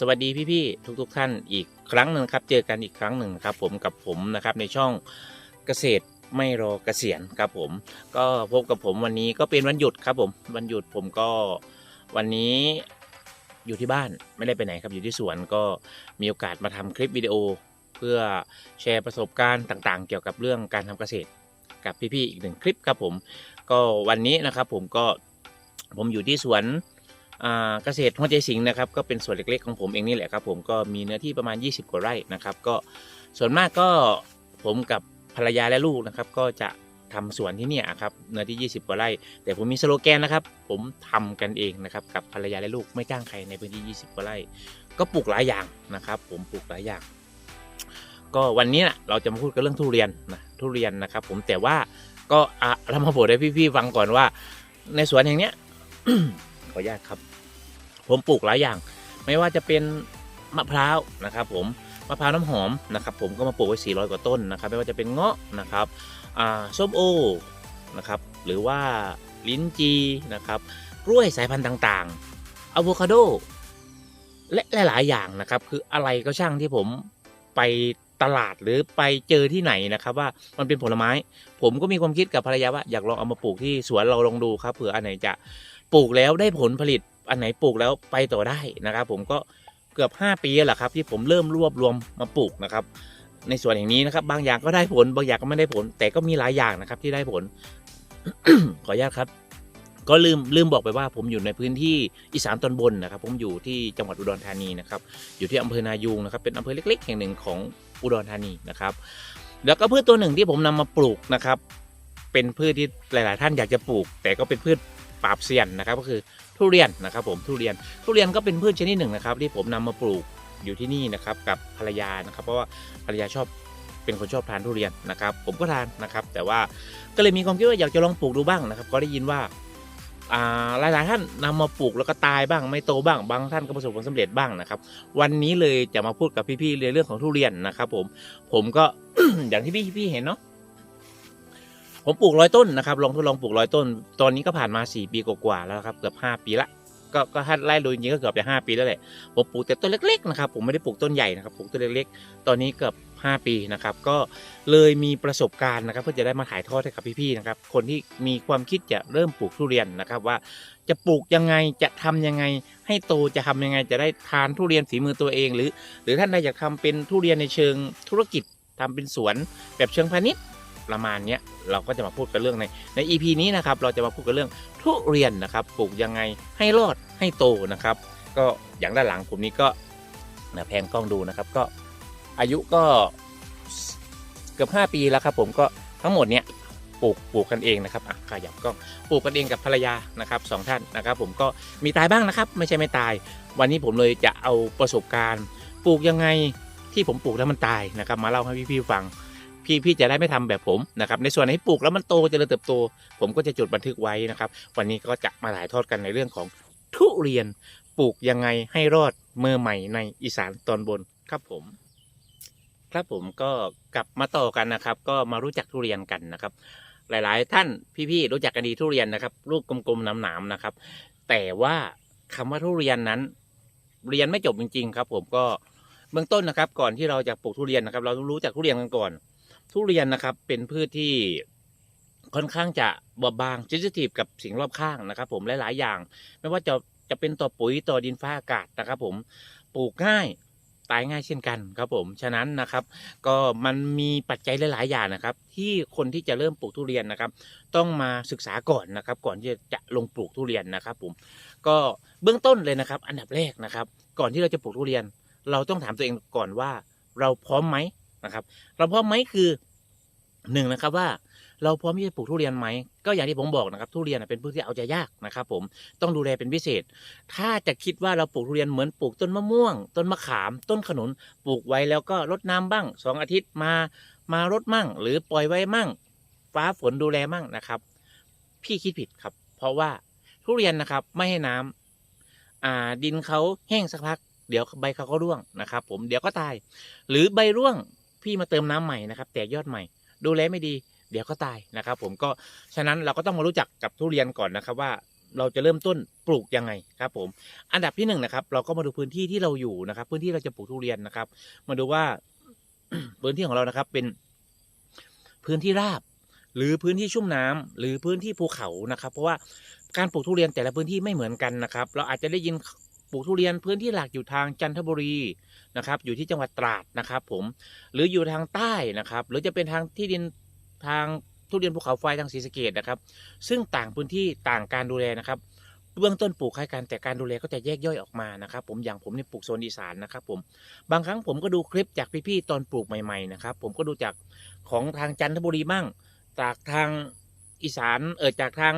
สวัสดีพี่ๆทุกๆท่านอีกครั้งหนึ่งครับ เจอกันอีกครั้งหนึ่งครับ ผมกับผมนะครับในช่องเกษตรไม่รอเกษียณครับผม ก็พบกับผมวันนี้ก็เป็นวันหยุดครับผมวันหยุดผมก็วันนี้อยู่ที่บ้านไม่ได้ไปไหนครับอยู่ที่สวนก็มีโอกาสมาทำคลิปวิดีโอ เพื่อแชร์ประสบการณ์ต่างๆ เกี่ยวกับเรื่องการทำเกษตรกับพี่ๆอีกหนึ่งคลิปครับผม ก็วันนี้นะครับผมก็ผมอยู่ที่สวน เกษตรหัวใจสิงห์นะครับก็เป็นส่วนเล็กๆของผมเองนี่แหละครับผมก็มีเนื้อที่ประมาณ 20 กว่าไร่นะครับ ก็ส่วนมากก็ผมกับภรรยาและลูกนะครับก็จะทำสวนที่เนี่ยครับเนื้อที่ 20 กว่าไร่ แต่ผมมีสโลแกนนะครับ ผมทำกันเองนะครับกับภรรยาและลูกไม่จ้างใครในพื้นที่ 20 กว่าไร่ ก็ปลูกหลายอย่างนะครับ ผมปลูกหลายอย่าง ก็วันนี้นะเราจะมาพูดกันเรื่องทุเรียนนะทุเรียนนะครับ ผมแต่ว่าก็อะเรามาบอกให้พี่ๆฟังก่อนว่า ในสวนแห่งเนี้ย ออนุญาตครับ ผมปลูกหลายอย่าง ไม่ว่าจะเป็นมะพร้าวนะครับผมมะพร้าวน้ำหอมนะครับผมก็มาปลูกไว้ 400 กว่าต้นนะครับ ไม่ว่าจะเป็นเงาะนะครับส้มโอนะครับหรือว่าลิ้นจีนะครับกล้วยสายพันธุ์ต่างๆอะโวคาโดและหลาย ๆ อย่างนะครับ คืออะไรก็ช่างที่ผมไปตลาดหรือไปเจอที่ไหนนะครับ ว่ามันเป็นผลไม้ ผมก็มีความคิดกับภรรยาว่าอยากลองเอามาปลูกที่สวนเราลองดูครับเผื่ออันไหนจะ ปลูกแล้วได้ผลผลิตอันไหนปลูกแล้วไปต่อได้นะครับ ผมก็เกือบ 5 ปีแล้วล่ะครับ ที่ผมเริ่มรวบรวมมาปลูกนะครับ ในส่วนแห่งนี้นะครับ บางอย่างก็ได้ผลบางอย่างก็ไม่ได้ผล แต่ก็มีหลายอย่างนะครับที่ได้ผล ขออนุญาตครับ ก็ลืมลืมบอกไปว่า ผมอยู่ในพื้นที่อีสานตอนบนนะครับ ผมอยู่ที่จังหวัดอุดรธานีนะครับ อยู่ที่อำเภอนายูงนะครับ เป็นอำเภอเล็ก ๆ แห่งหนึ่งของอุดรธานีนะครับ แล้วก็พืชตัวหนึ่งที่ผมนำมาปลูกนะครับ เป็นพืชที่หลาย ๆ ท่านอยากจะปลูก แต่ก็เป็นพืช ปราบเซียนนะครับก็คือทุเรียนนะครับผมทุเรียนทุเรียนก็เป็นพืชชนิดหนึ่งนะครับ ที่ผมนำมาปลูกอยู่ที่นี่นะครับกับภรรยานะครับ เพราะว่าภรรยาชอบเป็นคนชอบทานทุเรียนนะครับ ผมก็ทานนะครับ แต่ว่าก็เลยมีความคิดว่าอยากจะลองปลูกดูบ้างนะครับก็ได้ยินว่าอ่าหลายๆท่านนำมาปลูกแล้วก็ตายบ้างไม่โตบ้างบางท่านก็ประสบผลสำเร็จบ้างนะครับ วันนี้เลยจะมาพูดกับพี่ๆในเรื่องของทุเรียนนะครับ ผมผมก็อย่างที่พี่ๆเห็นเนาะ ผมปลูกร้อยต้นนะครับลองทดลองปลูกร้อยต้น ตอนนี้ก็ผ่านมาสี่ปีกว่าๆแล้วครับเกือบห้าปีละก็ก็ถ้าไล่ดูจริงก็เกือบจะห้าปีแล้วแหละผมปลูกแต่ต้นเล็กๆนะครับผมไม่ได้ปลูกต้นใหญ่นะครับปลูกต้นเล็กๆ ตอนนี้เกือบห้าปีนะครับก็เลยมีประสบการณ์นะครับเพื่อจะได้มาถ่ายทอดให้กับพี่ๆนะครับคนที่มีความคิดจะเริ่มปลูกทุเรียนนะครับว่าจะปลูกยังไงจะทำยังไง ให้โตจะทำยังไงจะได้ทานทุเรียนฝีมือตัวเอง หรือ หรือท่านใดอยากทำเป็นทุเรียนในเชิงธุรกิจทำเป็นสวนแบบเชิงพาณิชย์ ประมาณนี้เราก็จะมาพูดกันเรื่องในใน EP นี้นะครับเราจะมาพูดกันเรื่องทุเรียนนะครับปลูกยังไงให้รอดให้โตนะครับ ก็อย่างด้านหลังผมนี้ก็นะแพงกล้องดูนะครับก็อายุก็เกือบ 5 ปีแล้วครับผมก็ทั้งหมดเนี้ยปลูกปลูกกันเองนะครับอะขยับกล้องปลูกกันเองกับภรรยานะครับสองท่านนะครับ ผมก็มีตายบ้างนะครับ ไม่ใช่ไม่ตาย วันนี้ผมเลยจะเอาประสบการณ์ ปลูกยังไงที่ผมปลูกแล้วมันตายนะครับ มาเล่าให้พี่ๆฟัง พี่พี่จะได้ไม่ทำแบบผมนะครับในส่วนไหนปลูกแล้วมันโตเจริญเติบโต ผมก็จะจดบันทึกไว้นะครับ วันนี้ก็จะมาถ่ายทอดกันในเรื่องของทุเรียนปลูกยังไงให้รอดเมื่อใหม่ในอีสานตอนบนครับผม ครับผมก็กลับมาต่อกันนะครับ ก็มารู้จักทุเรียนกันนะครับ หลายๆ ท่านพี่ๆรู้จักกันดีทุเรียนนะครับลูกกลมๆหนามๆนะครับ แต่ว่าคำว่าทุเรียนนั้น เรียนไม่จบจริง ๆ ครับ ผมก็เบื้องต้นนะครับ ก่อนที่เราจะปลูกทุเรียนนะครับ เราต้องรู้จักทุเรียนกันก่อน ทุเรียนนะครับเป็นพืชที่ค่อนข้างจะบอบบางเซนซิทีฟกับสิ่งรอบข้างนะครับ ผมหลายๆอย่าง ไม่ว่าจะจะเป็นต่อปุ๋ยต่อดินฟ้าอากาศนะครับ ผมปลูกง่ายตายง่ายเช่นกันครับผม ฉะนั้นนะครับ ก็มันมีปัจจัยหลาย ๆ อย่างนะครับ ที่คนที่จะเริ่มปลูกทุเรียนนะครับ ต้องมาศึกษาก่อนนะครับ ก่อนที่จะลงปลูกทุเรียนนะครับผมก็เบื้องต้นเลยนะครับ อันดับแรกนะครับ ก่อนที่เราจะปลูกทุเรียน เราต้องถามตัวเองก่อนว่า เราพร้อมไหม นะครับ เราพร้อมไหมคือหนึ่งนะครับว่าเราพร้อมที่จะปลูกทุเรียนไหม ก็อย่างที่ผมบอกนะครับ ทุเรียนเป็นพืชที่เอาใจยากนะครับ ผมต้องดูแลเป็นพิเศษ ถ้าจะคิดว่าเราปลูกทุเรียนเหมือนปลูกต้นมะม่วง ต้นมะขาม ต้นขนุนปลูกไว้แล้วก็รดน้ำบ้างสองอาทิตย์มามารดมั่ง หรือปล่อยไว้มั่ง ฟ้าฝนดูแลมั่งนะครับ พี่คิดผิดครับ เพราะว่าทุเรียนนะครับไม่ให้น้ำอ่าดินเขาแห้งสักพักเดี๋ยวใบเขาก็ร่วงนะครับ ผมเดี๋ยวก็ตาย หรือใบร่วง พี่มาเติมน้ำใหม่นะครับ แตกยอดใหม่ ดูแลไม่ดี เดี๋ยวก็ตายนะครับ ผมก็ฉะนั้นเราก็ต้องมารู้จักกับทุเรียนก่อนนะครับว่าเราจะเริ่มต้นปลูกยังไงครับผม อันดับที่หนึ่งนะครับ เราก็มาดูพื้นที่ที่เราอยู่นะครับ พื้นที่เราจะปลูกทุเรียนนะครับ มาดูว่าพื้นที่ของเรานะครับเป็นพื้นที่ราบ หรือพื้นที่ชุ่มน้ำหรือพื้นที่ภูเขานะครับ เพราะว่าการปลูกทุเรียนแต่ละพื้นที่ไม่เหมือนกันนะครับ เราอาจจะได้ยินปลูกทุเรียนพื้นที่หลักอยู่ทางจันทบุรี นะครับอยู่ที่จังหวัดตราดนะครับ ผมหรืออยู่ทางใต้นะครับ หรือจะเป็นทางที่ดินทางทุเรียนภูเขาไฟทางศรีสะเกดนะครับ ซึ่งต่างพื้นที่ต่างการดูแลนะครับเบื้องต้นปลูกคล้ายกันแต่การดูแลก็จะแยกย่อยออกมานะครับ ผมอย่างผมเนี่ยปลูกโซนอีสานนะครับ ผมบางครั้งผมก็ดูคลิปจากพี่ๆตอนปลูกใหม่ๆนะครับ ผมก็ดูจากของทางจันทบุรีบ้างจากทางอีสานเออจากทาง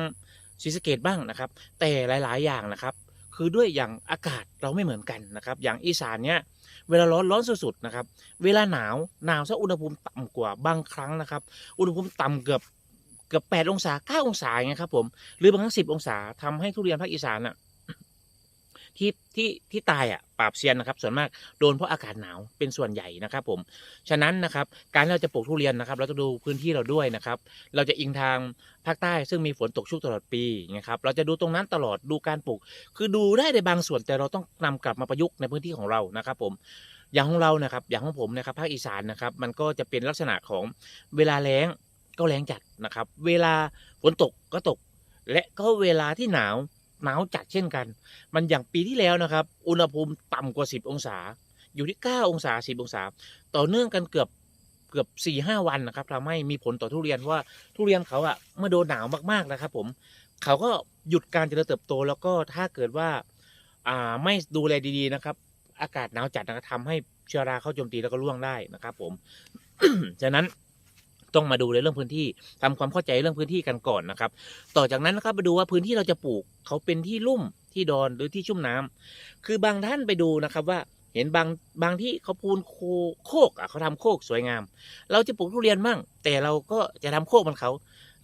ศรีสะเกดบ้างนะครับ แต่หลาย ๆ อย่างนะครับ คือด้วยอย่างอากาศเราไม่เหมือนกันนะครับ อย่างอีสานเนี้ยเวลาร้อนร้อนสุดๆนะครับ เวลาหนาวหนาวซะอุณหภูมิต่ำกว่าบางครั้งนะครับ อุณหภูมิต่ำเกือบเกือบแปดองศาเก้าองศาไงเงี้ยครับผมหรือบางครั้งสิบองศาทำให้ทุเรียนภาคอีสานอะ ที่ที่ที่ตายอะปราบเซียนนะครับ ส่วนมากโดนเพราะอากาศหนาวเป็นส่วนใหญ่นะครับ ผมฉะนั้นนะครับ การเราจะปลูกทุเรียนนะครับ เราต้องดูพื้นที่เราด้วยนะครับ เราจะอิงทางภาคใต้ซึ่งมีฝนตกชุกตลอดปีนะครับ เราจะดูตรงนั้นตลอดดูการปลูก คือดูได้ในบางส่วนแต่เราต้องนำกลับมาประยุกต์ในพื้นที่ของเรานะครับ ผมอย่างของเรานะครับ อย่างของผมนะครับภาคอีสานนะครับ มันก็จะเป็นลักษณะของเวลาแล้งก็แล้งจัดนะครับ เวลาฝนตกก็ตก และก็เวลาที่หนาว หนาวจัดเช่นกัน มันอย่างปีที่แล้วนะครับ อุณหภูมิต่ำกว่า 10 องศา อยู่ที่ 9 องศา 10 องศา ต่อเนื่องกันเกือบเกือบ4ี่ห้าวันนะครับทำให้มีผลต่อทุเรียนว่าทุเรียนเขาอะเมื่อโดนหนาวมากๆนะครับ ผมเขาก็หยุดการเจริญเติบโตแล้วก็ถ้าเกิดว่าอ่าไม่ดูแลดีๆนะครับ อากาศหนาวจัดนะครับทำให้เชื้อราเข้าโจมตีแล้วก็ร่วงได้นะครับ ผมฉะนั้น ต้องมาดูในเรื่องพื้นที่ทำความเข้าใจเรื่องพื้นที่กันก่อนนะครับ ต่อจากนั้นนะครับมาดูว่าพื้นที่เราจะปลูกเขาเป็นที่ลุ่มที่ดอนหรือที่ชุ่มน้ำคือบางท่านไปดูนะครับว่าเห็นบางบางที่เขาพูนโคโคกอะเขาทำโคกสวยงาม เราจะปลูกทุเรียนมั่ง แต่เราก็จะทำโคกมันเขา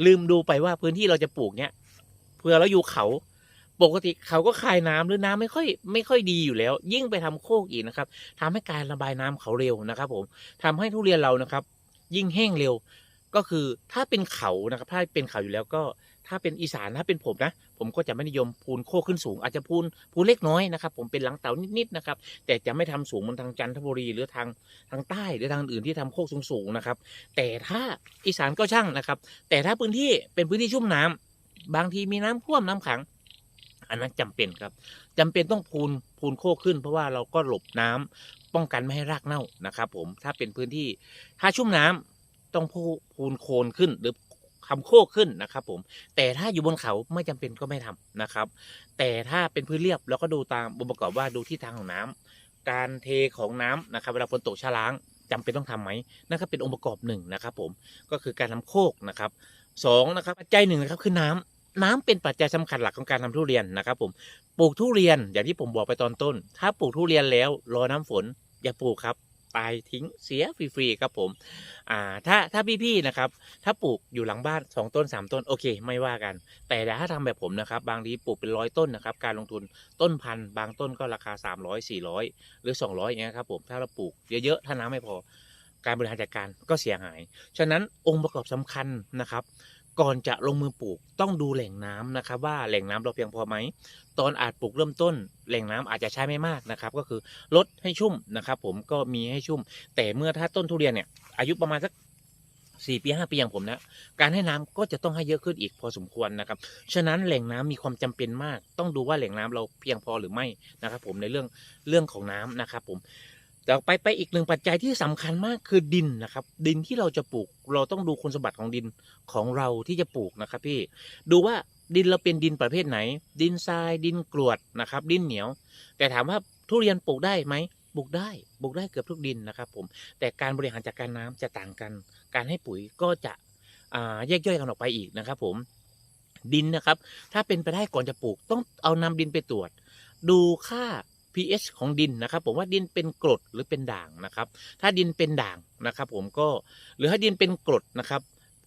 ลืมดูไปว่าพื้นที่เราจะปลูกเนี้ยเผื่อเราอยู่เขาปกติเขาก็คายน้ำหรือน้ำไม่ค่อยไม่ค่อยดีอยู่แล้ว ยิ่งไปทำโคกอีกนะครับทำให้การระบายน้ำเขาเร็วนะครับ ผมทำให้ทุเรียนเรานะครับ ยิ่งแห้งเร็ว ก็คือถ้าเป็นเขานะครับถ้าเป็นเขาอยู่แล้วก็ถ้าเป็นอีสานถ้าเป็นผมนะ ผมก็จะไม่นิยมพูนโคกขึ้นสูง อาจจะพูนพูนเล็กน้อยนะครับ ผมเป็นหลังเต๋านิดๆนะครับ แต่จะไม่ทำสูงเหมือนทางจันทบุรีหรือทางทางใต้หรือทางอื่นที่ทำโคกสูงๆนะครับ แต่ถ้าอีสานก็ช่างนะครับ แต่ถ้าพื้นที่เป็นพื้นที่ชุ่มน้ำบางทีมีน้ำท่วมน้ำขัง อันนั้นจำเป็นครับจำเป็นต้องพูน นโคกขึ้น เพราะว่าเราก็หลบน้ำป้องกันไม่ให้รากเน่านะครับ ผมถ้าเป็นพื้นที่ถ้าชุ่มน้ำต้องพูนโคนขึ้นหรือทำโคกขึ้นนะครับ ผม แต่ถ้าอยู่บนเขาไม่จำเป็นก็ไม่ทำนะครับ แต่ถ้าเป็นพื้นเรียบเราก็ดูตามองค์ประกอบว่าดูที่ทางของน้ำการเทของน้ำนะครับ เวลาฝนตกชะล้างจำเป็นต้องทำไหมนั่นก็เป็นองค์ประกอบหนึ่งนะครับ ผมก็คือการทำโคกนะครับสองนะครับปัจจัยหนึ่งนะครับคือน้ำ น้ำเป็นปัจจัยสำคัญหลักของการทำทุเรียนนะครับผมปลูกทุเรียนอย่างที่ผมบอกไปตอนต้น ถ้าปลูกทุเรียนแล้วรอน้ำฝนอย่าปลูกครับตายทิ้งเสียฟรีๆครับผมอ่าถ้าถ้าพี่ๆนะครับ ถ้าปลูกอยู่หลังบ้านสองต้นสามต้นโอเค ไม่ว่ากัน แต่ถ้าทำแบบผมนะครับ บางทีปลูกเป็นร้อยต้นนะครับ การลงทุนต้นพันบางต้นก็ราคา 300 400 หรือ 200อย่างเงี้ยครับผมถ้าเราปลูกเยอะๆถ้าน้ำไม่พอการบริหารจัดการก็เสียหาย ฉะนั้นองค์ประกอบสำคัญนะครับ ก่อนจะลงมือปลูกต้องดูแหล่งน้ำนะครับ ว่าแหล่งน้ำเราเพียงพอไหมตอนอาจปลูกเริ่มต้น แหล่งน้ำอาจจะใช้ไม่มากนะครับ ก็คือลดให้ชุ่มนะครับ ผมก็มีให้ชุ่ม แต่เมื่อถ้าต้นทุเรียนเนี่ยอายุประมาณสักสี่ปีห้าปีอย่างผมนะการให้น้ำก็จะต้องให้เยอะขึ้นอีกพอสมควรนะครับฉะนั้นแหล่งน้ำมีความจำเป็นมาก ต้องดูว่าแหล่งน้ำเราเพียงพอหรือไม่นะครับ ผมในเรื่องเรื่องของน้ำนะครับ ผม ต่อไปไปอีกหนึ่งปัจจัยที่สำคัญมากคือดินนะครับ ดินที่เราจะปลูก เราต้องดูคุณสมบัติของดินของเราที่จะปลูกนะครับพี่ดูว่าดินเราเป็นดินประเภทไหน ดินทรายดินกรวดนะครับ ดินเหนียว แต่ถามว่าทุเรียนปลูกได้ไหมปลูกได้ปลูกได้เกือบทุกดินนะครับ ผม แต่การบริหารจัดการน้ำจะต่างกัน การให้ปุ๋ยก็จะแยกย่อยกันออกไปอีกนะครับ ผมดินนะครับ ถ้าเป็นไปได้ก่อนจะปลูกต้องเอานำดินไปตรวจ ดูค่า pH ของดินนะครับ ผมว่าดินเป็นกรดหรือเป็นด่างนะครับ ถ้าดินเป็นด่างนะครับ ผมก็หรือถ้าดินเป็นกรดนะครับ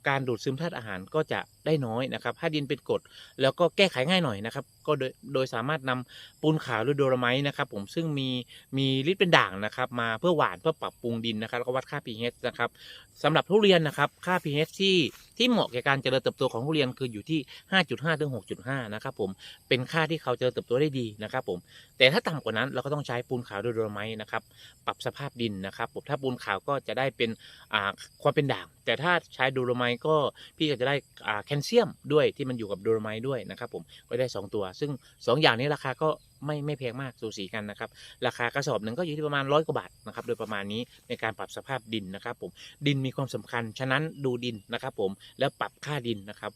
การดูดซึมธาตุอาหารก็จะได้น้อยนะครับ ถ้าดินเป็นกรดแล้วก็แก้ไขง่ายหน่อยนะครับ ก็โดยโดยสามารถนำปูนขาวหรือโดรไมต์นะครับผมซึ่งมีมีฤทธิ์เป็นด่างนะครับมาเพื่อหวานเพื่อปรับปรุงดินนะครับแล้วก็วัดค่า pH นะครับสำหรับทุเรียนนะครับค่า pH ที่ที่เหมาะแก่การเจริญเติบโตของทุเรียนคืออยู่ที่ 5.5 ถึง 6.5 นะครับผมเป็นค่าที่เขาเจริญเติบโตได้ดีนะครับผมแต่ถ้าต่ำกว่านั้นเราก็ต้องใช้ปูนขาวหรือโดรไมต์นะครับปรับสภาพดินนะครับผมถ้าปูนขาวก็จะได้เป็นความเป็นด่าง แต่ถ้าใช้โดรไมต์ก็พี่ก็จะได้แคลเซียมด้วยที่มันอยู่กับโดรไมต์ด้วยนะครับผมก็ได้ 2 ตัวซึ่ง 2 อย่างนี้ราคาก็ไม่ไม่แพงมากสูสีกันนะครับ ราคากระสอบหนึ่งก็อยู่ที่ประมาณร้อยกว่าบาทนะครับ โดยประมาณนี้ในการปรับสภาพดินนะครับ ผมดินมีความสำคัญ ฉะนั้นดูดินนะครับ ผมแล้วปรับค่าดินนะครับ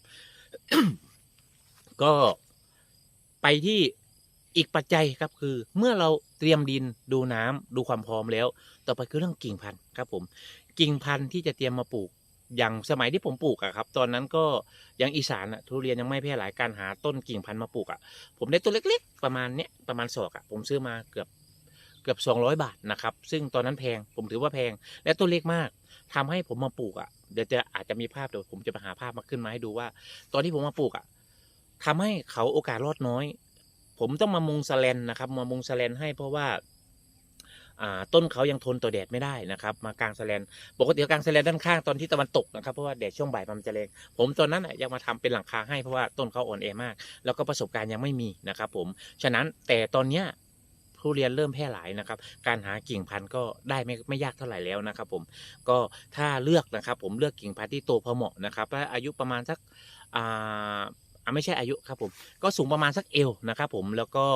ก็ไปที่อีกปัจจัยครับคือ เมื่อเราเตรียมดินดูน้ำดูความพร้อมแล้ว ต่อไปคือเรื่องกิ่งพันธุ์ครับ ผม กิ่งพันธุ์ที่จะเตรียมมาปลูก อย่างสมัยที่ผมปลูกอะครับ ตอนนั้นก็ยังอีสานอะทุเรียนยังไม่แพร่หลายการหาต้นกิ่งพันธุ์มาปลูกอะผมได้ตัวเล็ก ๆ ประมาณเนี้ยประมาณศอกอะผมซื้อมาเกือบเกือบ 200 บาทนะครับ ซึ่งตอนนั้นแพงผมถือว่าแพงและตัวเล็กมากทำให้ผมมาปลูกอะเดี๋ยวจะอาจจะมีภาพเดี๋ยวผมจะไปหาภาพมาขึ้นมาให้ดูว่า ตอนที่ผมมาปลูกอะทำให้เขาโอกาสรอดน้อย ผมต้องมามุงสแลนนะครับ มามุงสแลนให้เพราะว่า ต้นเขายังทนต่อแดดไม่ได้นะครับมากลางแสแลนปกติกลางแสแลนด้านข้างตอนที่ตะวันตกนะครับเพราะว่าแดดช่วงบ่ายมันจะแรงผมตอนนั้นน่ะยังมาทำเป็นหลังคาให้เพราะว่าต้นเขาอ่อนแอมาก แล้วก็ประสบการณ์ยังไม่มีนะครับผมฉะนั้นแต่ตอนเนี้ยทุเรียนเริ่มแพร่หลายนะครับ การหากิ่งพันธุ์ก็ได้ไม่ไม่ยากเท่าไหร่แล้วนะครับ ผม ก็ถ้าเลือกนะครับ ผมเลือกกิ่งพันธุ์ที่โตพอเหมาะนะครับและอายุประมาณสักอ่าไม่ใช่อายุครับผม ก็สูงประมาณสักเอวนะครับผม แล้วก็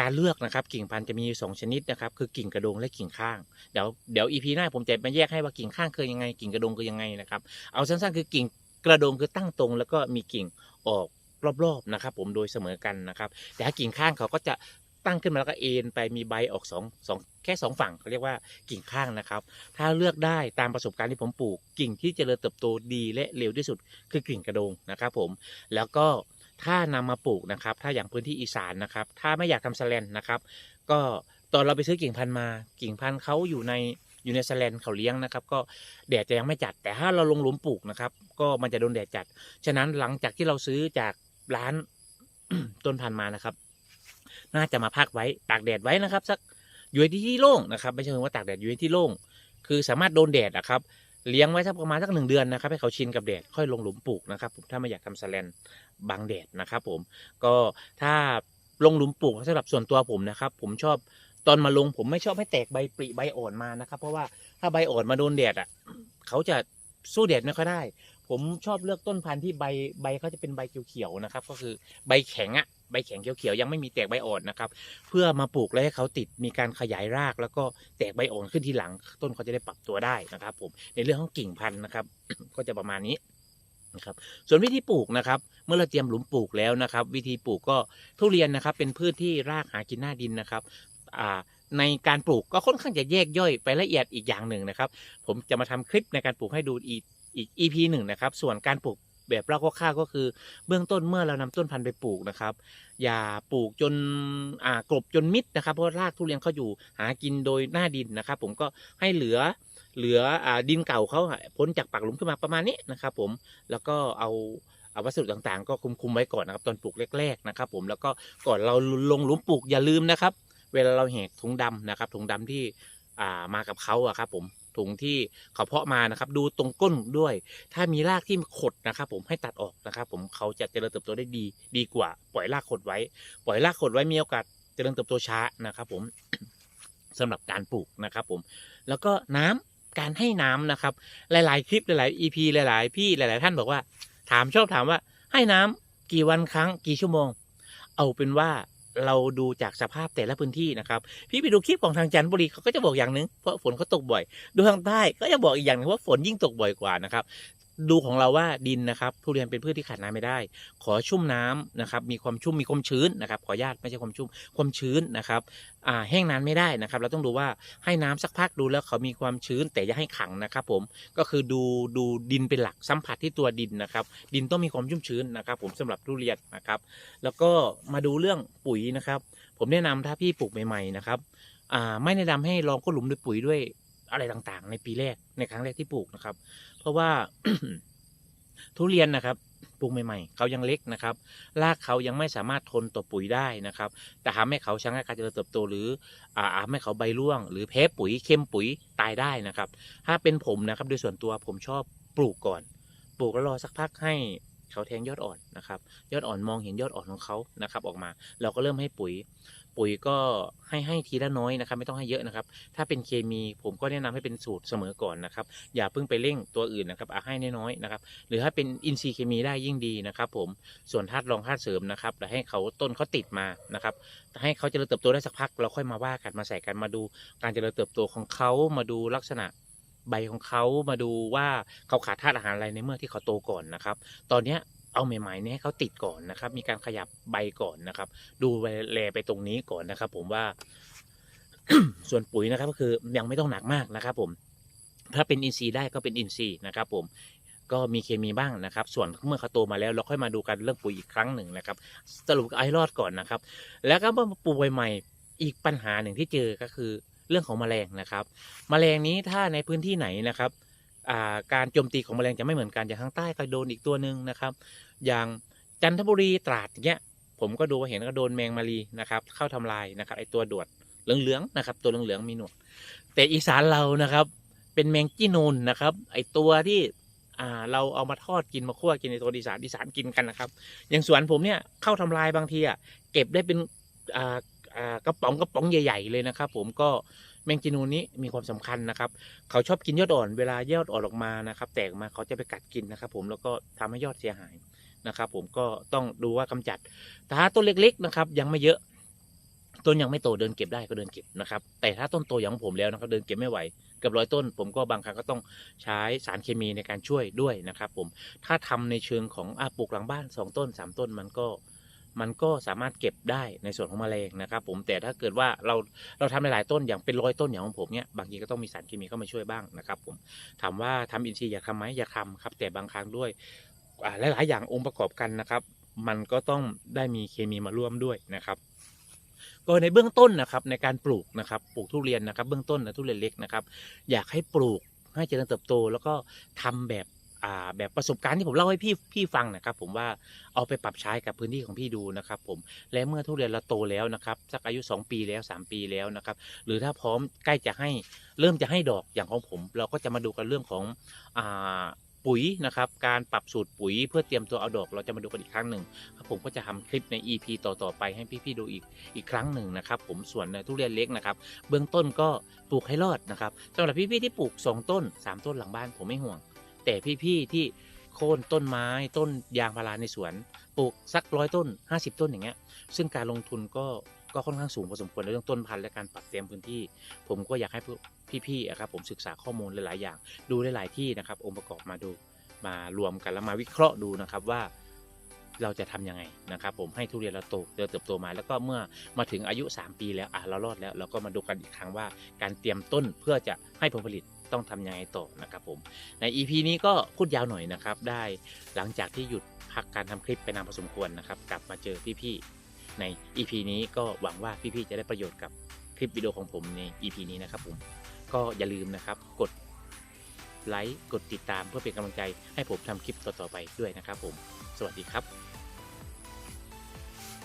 การเลือกนะครับกิ่งพันธุ์จะมีอยู่สองชนิดนะครับคือกิ่งกระโดงและกิ่งข้างเดี๋ยวเดี๋ยวอีพีหน้าผมจะมาแยกให้ว่ากิ่งข้างคือยังไงกิ่งกระโดงคือยังไงนะครับเอาสั้นๆคือกิ่งกระโดงคือตั้งตรง แล้วก็มีกิ่งออกรอบๆนะครับ ผมโดยเสมอกันนะครับ แต่ถ้ากิ่งข้างเขาก็จะตั้งขึ้นมาแล้วก็เอ็นไปมีใบออกสองสองแค่สองฝั่งเขาเรียกว่ากิ่งข้างนะครับ ถ้าเลือกได้ตามประสบการณ์ที่ผมปลูก กิ่งที่เจริญเติบโตดีและเร็วที่สุดคือกิ่งกระโดงนะครับผมแล้วก็ ถ้านำมาปลูกนะครับ ถ้าอย่างพื้นที่อีสานนะครับ ถ้าไม่อยากทำสแลนนะครับ ก็ตอนเราไปซื้อกิ่งพันธุ์มากิ่งพันธุ์เขาอยู่ในอยู่ในสแลนเขาเลี้ยงนะครับ ก็แดดจะยังไม่จัด แต่ถ้าเราลงหลุมปลูกนะครับ ก็มันจะโดนแดดจัด ฉะนั้นหลังจากที่เราซื้อจากร้านต้นพันธุ์มานะครับ น่าจะมาพักไว้ตากแดดไว้นะครับ สักอยู่ในที่โล่งนะครับ ไม่ใช่ว่าตากแดดอยู่ในที่โล่งคือสามารถโดนแดดนะครับ เลี้ยงไว้สักประมาณสักหนึ่งเดือนนะครับให้เขาชินกับแดดค่อยลงหลุมปลูกนะครับผมถ้าไม่อยากทำสแลนบังแดดนะครับผมก็ถ้าลงหลุมปลูกสำหรับส่วนตัวผมนะครับ ผมชอบตอนมาลงผมไม่ชอบให้แตกใบปริใบอ่อนมานะครับ เพราะว่าถ้าใบอ่อนมาโดนแดดอะเขาจะสู้แดดไม่ค่อยได้ ผมชอบเลือกต้นพันธุ์ที่ใบใบเขาจะเป็นใบเขียวๆนะครับ ก็คือใบแข็งอะ ใบแข็งเขียวๆยังไม่มีแตกใบอ่อนนะครับ เพื่อมาปลูกแล้วให้เขาติดมีการขยายรากแล้วก็แตกใบอ่อนขึ้นทีหลัง ต้นเขาจะได้ปรับตัวได้นะครับ ผมในเรื่องของกิ่งพันธุ์นะครับ ก็จะประมาณนี้นะครับส่วนวิธีปลูกนะครับ เมื่อเราเตรียมหลุมปลูกแล้วนะครับ วิธีปลูกก็ทุเรียนนะครับ เป็นพืชที่รากหากินหน้าดินนะครับอ่าในการปลูกก็ค่อนข้างจะแยกย่อยไปละเอียดอีกอย่างหนึ่งนะครับ ผมจะมาทำคลิปในการปลูกให้ดูอีกอีก EP หนึ่งนะครับ ส่วนการปลูก แบบเล่าคร่าวๆก็คือ เบื้องต้นเมื่อเรานำต้นพันธุ์ไปปลูกนะครับ อย่าปลูกจนอ่ากลบจนมิดนะครับ เพราะรากทุเรียนเขาอยู่หากินโดยหน้าดินนะครับ ผมก็ให้เหลือเหลืออดินเก่าเขาพ้นจากปากหลุมขึ้นมาประมาณนี้นะครับ ผมแล้วก็เอาเอาวัสดุต่างๆ ก็คุมๆไว้ก่อนนะครับตอนปลูกแรก ๆนะครับ ผมแล้วก็ก่อนเราลงหลุมปลูกอย่าลืมนะครับ เวลาเราแหกถุงดำนะครับถุงดำที่มากับเขาอะครับผม ถุงที่เขาเพาะมานะครับ ดูตรงก้นด้วย ถ้ามีรากที่ขดนะครับ ผมให้ตัดออกนะครับ ผมเขาจะเจริญเติบโตได้ดี ดีกว่า ปล่อยรากขดไว้ ปล่อยรากขดไว้มีโอกาสเจริญเติบโตช้านะครับ ผมสำหรับการปลูกนะครับ ผม แล้วก็น้ำการให้น้ำนะครับ หลาย ๆ คลิปหลาย ๆ EP หลาย ๆ พี่หลาย ๆ ท่านบอกว่า ถามชอบถามว่า ให้น้ำกี่วันครั้ง กี่ชั่วโมง เอาเป็นว่า เราดูจากสภาพแต่ละพื้นที่นะครับ พี่ไปดูคลิปของทางจันทบุรีเขาก็จะบอกอย่างหนึ่งเพราะฝนเขาตกบ่อย ดูทางใต้ก็จะบอกอีกอย่างหนึงว่าฝนยิ่งตกบ่อยกว่านะครับ ดูของเราว่าดินนะครับ ทุเรียนเป็นพืชที่ขาดน้ำไม่ได้ ขอชุ่มน้ำนะครับ มีความชุ่มมีความชื้นนะครับ ขอญาตไม่ใช่ความชุ่มความชื้นนะครับอ่าแห้งนานไม่ได้นะครับ เราต้องดูว่าให้น้ำสักพักดูแล้วเขามีความชื้นแต่อย่าให้ขังนะครับผมก็คือดูดูดินเป็นหลักสัมผัสที่ตัวดินนะครับ ดินต้องมีความชุ่มชื้นนะครับ ผมสำหรับทุเรียนนะครับ แล้วก็มาดูเรื่องปุ๋ยนะครับ ผมแนะนำถ้าพี่ปลูกใหม่ๆนะครับอ่าไม่แนะนำให้ลองก้นหลุมด้วยปุ๋ยด้วยอะไรต่างๆ ในปีแรกในครั้งแรกที่ปลูกนะครับ เพราะว่าทุเรียนนะครับปลูกใหม่ๆเขายังเล็กนะครับรากเขายังไม่สามารถทนต่อปุ๋ยได้นะครับ แต่ทำให้เขาชะงักการเจริญเติบโตหรืออ่าทำให้เขาใบร่วง หรือแพ้ปุ๋ยเข้มปุ๋ยตายได้นะครับ ถ้าเป็นผมนะครับ โดยส่วนตัวผมชอบปลูกก่อน ปลูกแล้วรอสักพักให้เขาแทงยอดอ่อนนะครับ ยอดอ่อนมองเห็นยอดอ่อนของเขานะครับ ออกมา เราก็เริ่มให้ปุ๋ย ปุ๋ยก็ให้ให้ทีละน้อยนะครับ ไม่ต้องให้เยอะนะครับ ถ้าเป็นเคมีผมก็แนะนำให้เป็นสูตรเสมอก่อนนะครับ อย่าเพิ่งไปเร่งตัวอื่นนะครับอาให้น้อยๆนะครับ หรือถ้าเป็นอินทรีย์เคมีได้ยิ่งดีนะครับ ผมส่วนธาตุรองธาตุเสริมนะครับแต่ให้เขาต้นเขาติดมานะครับให้เขาเจริญเติบโตได้สักพัก เราค่อยมาว่ากันมาใส่กันมาดู การเจริญเติบโตของเขามาดูลักษณะใบของเขามาดูว่าเขาขาดธาตุอาหารอะไรในเมื่อที่เขาโตก่อนนะครับ ตอนเนี้ย เอาใหม่ๆเนี่ยให้เขาติดก่อนนะครับ มีการขยับใบก่อนนะครับ ดูแลไปตรงนี้ก่อนนะครับ ผมว่า ส่วนปุ๋ยนะครับ ก็คือยังไม่ต้องหนักมากนะครับ ผม ถ้าเป็นอินทรีย์ได้ก็เป็นอินทรีย์นะครับ ผมก็มีเคมีบ้างนะครับ ส่วนเมื่อเขาโตมาแล้วเราค่อยมาดูกันเรื่องปุ๋ยอีกครั้งหนึ่งนะครับ สรุปเอรอดก่อนนะครับ แล้วก็เมื่อปลูกใหม่อีกปัญหาหนึ่งที่เจอก็คือเรื่องของแมลงนะครับแมลงนี้ถ้าในพื้นที่ไหนนะครับการโจมตีของแมลงจะไม่เหมือนกันอย่างทางใต้ก็โดนอีกตัวหนึ่งนะครับ อย่างจันทบุรีตราดเงี้ยผมก็ดูว่าเห็นก็โดนแมงมารีนะครับ เข้าทำลายนะครับไอตัวดวดเหลืองๆนะครับ ตัวเหลืองๆมีหนวดแต่อีสานเรานะครับ เป็นแมงจี้นูนนะครับ ไอตัวที่อ่าเราเอามาทอดกินมาคั่วกินในตัวอีสานอีสานกินกันนะครับ อย่างสวนผมเนี่ยเข้าทำลายบางทีอะเก็บได้เป็นอ่ากระป๋องกระป๋องใหญ่ ๆ เลยนะครับ ผมก็แมงจีนูนนี้มีความสำคัญนะครับ เขาชอบกินยอดอ่อนเวลายอดอ่อนออกมานะครับ แตกออกมาเขาจะไปกัดกินนะครับ ผมแล้วก็ทำให้ยอดเสียหาย นะครับ ผมก็ต้องดูว่ากำจัดแต่ถ้าต้นเล็กๆนะครับ ยังไม่เยอะ ต้นยังไม่โตเดินเก็บได้ก็เดินเก็บนะครับ แต่ถ้าต้นโตอย่างของผมแล้วนะครับ เดินเก็บไม่ไหวเกือบร้อยต้น ผมก็บางครั้งก็ต้องใช้สารเคมีในการช่วยด้วยนะครับ ผมถ้าทำในเชิงของอาปลูกหลังบ้านสองต้นสามต้นมันก็มันก็สามารถเก็บได้ในส่วนของแมลงนะครับ ผมแต่ถ้าเกิดว่าเราเราทำหลาย ๆ ต้นอย่างเป็นร้อยต้นอย่างของผมเนี่ยบางทีก็ต้องมีสารเคมีเข้ามาช่วยบ้างนะครับ ผมถามว่าทำอินทรีย์อยากทำไหมอยากทำครับ แต่บางครั้งด้วย หลาย ๆ อย่างองค์ประกอบกันนะครับ มันก็ต้องได้มีเคมีมาร่วมด้วยนะครับ ก็ในเบื้องต้นนะครับในการปลูกนะครับ ปลูกทุเรียนนะครับ เบื้องต้นนะทุเรียนเล็กนะครับ อยากให้ปลูกให้เจริญเติบโต แล้วก็ทำแบบแบบประสบการณ์ที่ผมเล่าให้พี่พี่ฟังนะครับผมว่าเอาไปปรับใช้กับพื้นที่ของพี่ดูนะครับผมและเมื่อทุเรียนเราโตแล้วนะครับสักอายุ 2 ปีแล้ว 3 ปีแล้วนะครับหรือถ้าพร้อมใกล้จะให้เริ่มจะให้ดอกอย่างของผม เราก็จะมาดูกันเรื่องของ ปุ๋ยนะครับ การปรับสูตรปุ๋ยเพื่อเตรียมตัวเอาดอก เราจะมาดูกันอีกครั้งหนึ่งครับผมก็จะทำคลิปใน EP ต่อๆไปให้พี่ๆดูอีกอีกครั้งหนึ่งนะครับ ผมส่วนในทุเรียนเล็กนะครับ เบื้องต้นก็ปลูกให้รอดนะครับสำหรับพี่ๆที่ปลูก 2 ต้น 3 ต้นหลังบ้านผมไม่ห่วง แต่พี่ๆที่โค่นต้นไม้ต้นยางพาราในสวนปลูกสักร้อยต้น 50 ต้นอย่างเงี้ย ซึ่งการลงทุนก็ก็ค่อนข้างสูงพอสมควรในเรื่องต้นพันธุ์และการปรับเตรียมพื้นที่ ผมก็อยากให้พี่ๆอะครับผมศึกษาข้อมูลหลาย ๆ อย่าง ดูหลาย ๆ ที่นะครับ องค์ประกอบมาดูมารวมกันแล้วมาวิเคราะห์ดูนะครับว่าเราจะทำยังไงนะครับ ผมให้ทุเรียนเราโตเติบโตมา แล้วก็เมื่อมาถึงอายุ 3 ปีแล้วอะเรารอดแล้ว เราก็มาดูกันอีกครั้งว่าการเตรียมต้นเพื่อจะให้ผลผลิตต้องทำยังไงต่อนะครับผมใน EP นี้ก็พูดยาวหน่อยนะครับ ได้หลังจากที่หยุดพักการทำคลิปไปนานพอสมควรนะครับ กลับมาเจอพี่ๆใน EP นี้ก็หวังว่าพี่ๆจะได้ประโยชน์กับคลิปวิดีโอของผมใน EP นี้นะครับผม ก็อย่าลืมนะครับ กดไลค์กดติดตามเพื่อเป็นกำลังใจให้ผมทำคลิปต่อๆไปด้วยนะครับผม สวัสดีครับ